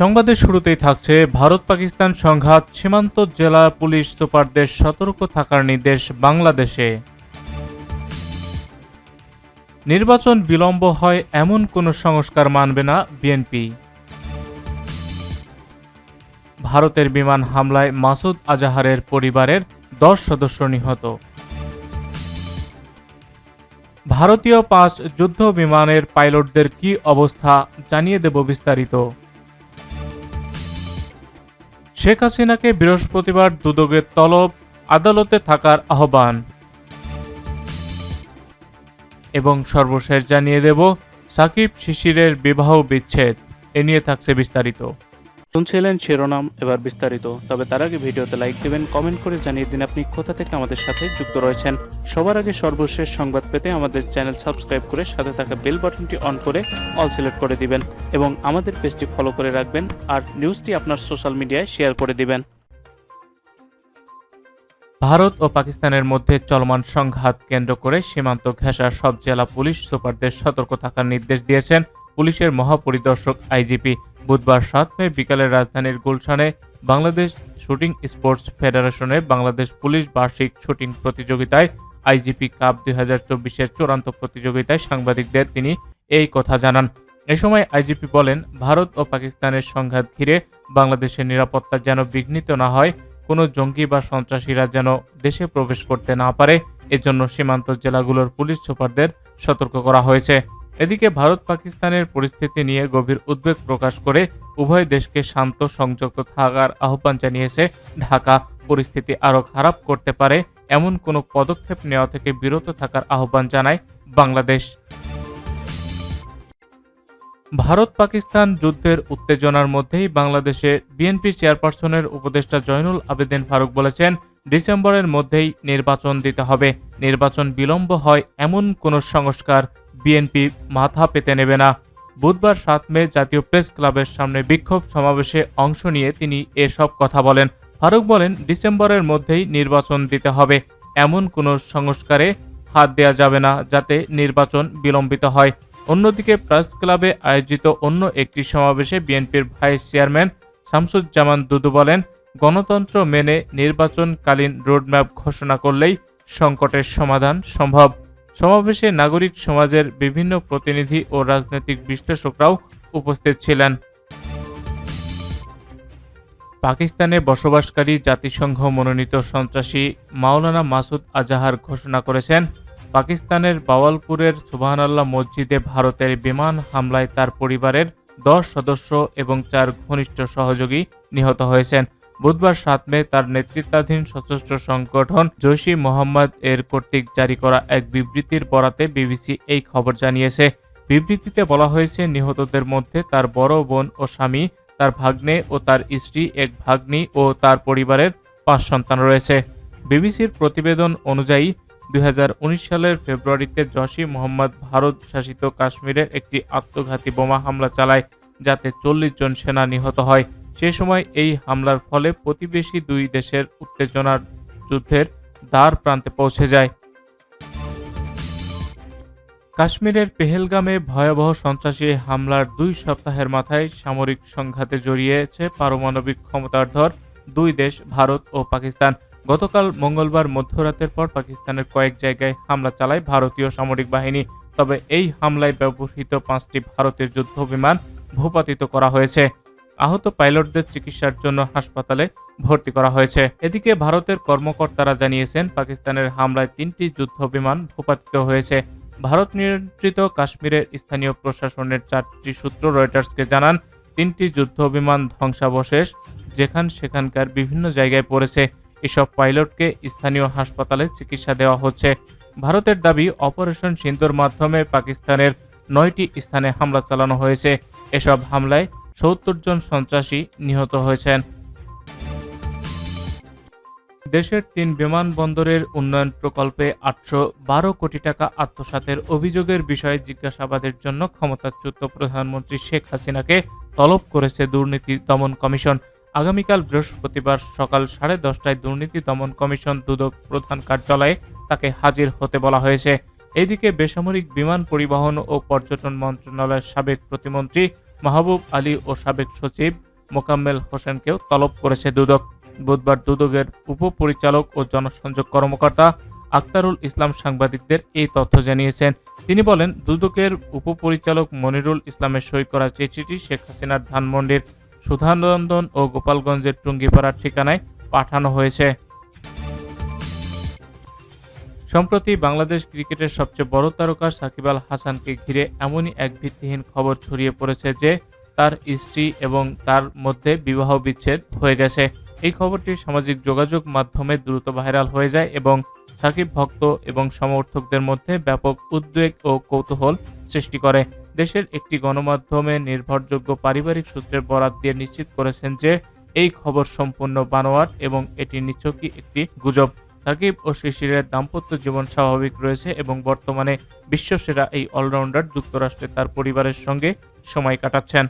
সংবাদের শুরুতেই থাকছে ভারত পাকিস্তান সংঘাত, সীমান্ত জেলা পুলিশ সুপারদের সতর্ক থাকার নির্দেশ বাংলাদেশে। নির্বাচন বিলম্ব হয়, এমন কোনো সংস্কার মানবে না বিএনপি। ভারতের বিমান হামলায় মাসুদ আজাহারের পরিবারের দশ সদস্য নিহত। ভারতীয় পাঁচ যুদ্ধ বিমানের পাইলটদের কি অবস্থা জানিয়ে দেব বিস্তারিত। শেখ হাসিনাকে বৃহস্পতিবার দুদকের তলব আদালতে থাকার আহ্বান। এবং সর্বশেষ জানিয়ে দেব, সাকিব শিশিরের বিবাহ বিচ্ছেদ। এ নিয়ে থাকছে বিস্তারিত। শুনছিলেন শিরোনাম এবার বিস্তারিত। তবে তার আগে ভিডিওতে লাইক দিবেন কমেন্ট করে জানিয়ে দিন আপনি কোথা থেকে আমাদের সাথে যুক্ত রয়েছেন। সবার আগে সর্বশেষ সংবাদ পেতে আমাদের চ্যানেল সাবস্ক্রাইব করে সাথে থাকা বেল বাটনটি অন করে অল সিলেক্ট করে দিবেন এবং আমাদের পেজটি ফলো করে রাখবেন আর নিউজটি আপনার সোশ্যাল মিডিয়ায় শেয়ার করে দিবেন। ভারত ও পাকিস্তানের মধ্যে চলমান সংঘাত কেন্দ্র করে সীমান্ত ঘেঁষা সব জেলা পুলিশ সুপারদের সতর্ক থাকার নির্দেশ দিয়েছেন পুলিশের মহাপরিদর্শক আইজিপি। বুধবার সাত মে বিকালে রাজধানীর গুলশানে বাংলাদেশ শুটিং স্পোর্টস ফেডারেশনে বাংলাদেশ পুলিশ বার্ষিক শুটিং প্রতিযোগিতায় আইজিপি কাপ দুই হাজার চব্বিশের চূড়ান্ত প্রতিযোগিতায় সাংবাদিকদের তিনি এই কথা জানান। এ সময় আইজিপি বলেন, ভারত ও পাকিস্তানের সংঘাত ঘিরে বাংলাদেশের নিরাপত্তা যেন বিঘ্নিত না হয়, কোনো জঙ্গি বা সন্ত্রাসীরা যেন দেশে প্রবেশ করতে না পারে, এজন্য সীমান্ত জেলাগুলোর পুলিশ সুপারদের সতর্ক করা হয়েছে। এদিকে ভারত পাকিস্তানের পরিস্থিতি নিয়ে গভীর উদ্বেগ প্রকাশ করে উভয় দেশকে শান্ত সংযুক্ত থাকার আহ্বান জানিয়েছে ঢাকা। পরিস্থিতি আরও খারাপ করতে পারে এমন কোনো পদক্ষেপ নেওয়া থেকে বিরত থাকার আহ্বান জানায় বাংলাদেশ। ভারত পাকিস্তান যুদ্ধের উত্তেজনার মধ্যেই বাংলাদেশে বিএনপি চেয়ারপারসনের উপদেষ্টা জয়নুল আবেদিন ফারুক বলেছেন, ডিসেম্বরের মধ্যেই নির্বাচন দিতে হবে। নির্বাচন বিলম্ব হয় এমন কোনো সংস্কার বিএনপি মাথা পেতে নেবে না। বুধবার সাত মে জাতীয় প্রেস ক্লাবের সামনে বিক্ষোভ সমাবেশে অংশ নিয়ে তিনি এসব কথা বলেন। ফারুক বলেন, ডিসেম্বরের মধ্যেই নির্বাচন দিতে হবে। এমন কোনো সংস্কারে হাত দেওয়া যাবে না যাতে নির্বাচন বিলম্বিত হয়। অন্যদিকে প্রেস ক্লাবে আয়োজিত অন্য একটি সমাবেশে বিএনপির ভাইস চেয়ারম্যান শামসুজ্জামান দুদু বলেন, গণতন্ত্র মেনে নির্বাচনকালীন রোডম্যাপ ঘোষণা করলেই সংকটের সমাধান সম্ভব। সমাবেশে নাগরিক সমাজের বিভিন্ন প্রতিনিধি ও রাজনৈতিক বিশ্লেষকরাও উপস্থিত ছিলেন। পাকিস্তানে বসবাসকারী জাতিসংঘ মনোনীত সন্ত্রাসী মাওলানা মাসুদ আজাহার ঘোষণা করেছেন, পাকিস্তানের বাওয়ালপুরের সুবহানাল্লাহ মসজিদে ভারতের বিমান হামলায় তার পরিবারের দশ সদস্য এবং চার ঘনিষ্ঠ সহযোগী নিহত হয়েছেন। বুধবার সাত মে তার নেতৃত্বাধীন সশস্ত্র সংগঠন জৈশি মোহাম্মদ এর কর্তৃক জারি করা এক বিবৃতির বরাতে বিবিসি এই খবর জানিয়েছে। বিবৃতিতে বলা হয়েছে, নিহতদের মধ্যে তার বড় বোন ও স্বামী, তার ভাগ্নে ও তার স্ত্রী, এক ভাগ্নি ও তার পরিবারের পাঁচ সন্তান রয়েছে। বিবিসির প্রতিবেদন অনুযায়ী, দুই হাজার উনিশ সালের ফেব্রুয়ারিতে জশি মোহাম্মদ ভারত শাসিত কাশ্মীরের একটি আত্মঘাতী বোমা হামলা চালায়, যাতে চল্লিশ জন সেনা নিহত হয়। সে সময় এই হামলার ফলে প্রতিবেশী দুই দেশের উত্তেজনার যুদ্ধের দ্বার প্রান্তে পৌঁছে যায়। কাশ্মীরের পেহেলগামে ভয়াবহ সন্ত্রাসী হামলার দুই সপ্তাহের মাথায় সামরিক সংঘাতে জড়িয়েছে পারমাণবিক ক্ষমতাধর দুই দেশ, ভারত ও পাকিস্তান। গতকাল মঙ্গলবার মধ্যরাতের পর পাকিস্তানের কয়েক জায়গায় হামলা চালায় ভারতীয় সামরিক বাহিনী। তবে এই হামলায় ব্যবহৃত পাঁচটি ভারতের যুদ্ধ বিমান ভূপাতিত করা হয়েছে। আহত পাইলটদের চিকিৎসার জন্য হাসপাতালে ভর্তি করা হয়েছে। এদিকে ভারতের কর্মকর্তারা জানিয়েছেন, পাকিস্তানের হামলায় তিনটি যুদ্ধ বিমান ভূপাতিত হয়েছে। ভারত নিয়ন্ত্রিত কাশ্মীরের স্থানীয় প্রশাসনের চারটি সূত্র রয়টার্সকে জানান, তিনটি যুদ্ধ বিমান ধ্বংসাবশেষ যেখান সেখানকার বিভিন্ন জায়গায় পড়েছে। এসব পাইলটকে স্থানীয় হাসপাতালে চিকিৎসা দেওয়া হচ্ছে। ভারতের দাবি, অপারেশন সিন্ধুর মাধ্যমে পাকিস্তানের নয়টি স্থানে হামলা চালানো হয়েছে। এসব হামলায় সত্তর জন সন্ত্রাসী নিহত হয়েছেন। দেশের তিন বিমানবন্দরের উন্নয়ন প্রকল্পে আটশো বারো কোটি টাকা আত্মসাতের অভিযোগের বিষয়ে জিজ্ঞাসাবাদের জন্য ক্ষমতাচ্যুত প্রধানমন্ত্রী শেখ হাসিনাকে তলব করেছে দুর্নীতি দমন কমিশন। আগামীকাল বৃহস্পতিবার সকাল সাড়ে দশটায় দুর্নীতি দমন কমিশন দুদক প্রধান কার্যালয়ে তাকে হাজির হতে বলা হয়েছে। এদিকে বেসামরিক বিমান পরিবহন ও পর্যটন মন্ত্রণালয়ের সাবেক প্রতিমন্ত্রী মাহবুব আলী ও সাবেক সচিব মোকাম্মেল হোসেনকেও তলব করেছে দুদক। বুধবার দুদকের উপপরিচালক ও জনসংযোগ কর্মকর্তা আক্তারুল ইসলাম সাংবাদিকদের এই তথ্য জানিয়েছেন। তিনি বলেন, দুদকের উপপরিচালক মনিরুল ইসলামের সই করা চিঠিটি শেখ হাসিনার ধানমন্ডির সুধানন্দন ও গোপালগঞ্জের টুঙ্গিপাড়ার ঠিকানায় পাঠানো হয়েছে। সম্প্রতি বাংলাদেশ ক্রিকেটের সবচেয়ে বড় তারকা সাকিব আল হাসানকে ঘিরে এমনই এক ভিত্তিহীন খবর ছড়িয়ে পড়েছে যে তার স্ত্রী এবং তার মধ্যে বিবাহ বিচ্ছেদ হয়ে গেছে। এই খবরটি সামাজিক যোগাযোগ মাধ্যমে দ্রুত ভাইরাল হয়ে যায় এবং সাকিব ভক্ত এবং সমর্থকদের মধ্যে ব্যাপক উদ্বেগ ও কৌতূহল সৃষ্টি করে। দেশের একটি গণমাধ্যমে নির্ভরযোগ্য পারিবারিক সূত্রের বরাত দিয়ে নিশ্চিত করেছেন যে এই খবর সম্পূর্ণ বানোয়াট এবং এটি নিছকই একটি গুজব। সাকিব ও শিশিরের দাম্পত্য জীবন স্বাভাবিক রয়েছে এবং বর্তমানে বিশ্বসেরা এই অলরাউন্ডার যুক্তরাষ্ট্রে তার পরিবারের সঙ্গে সময় কাটাচ্ছেন।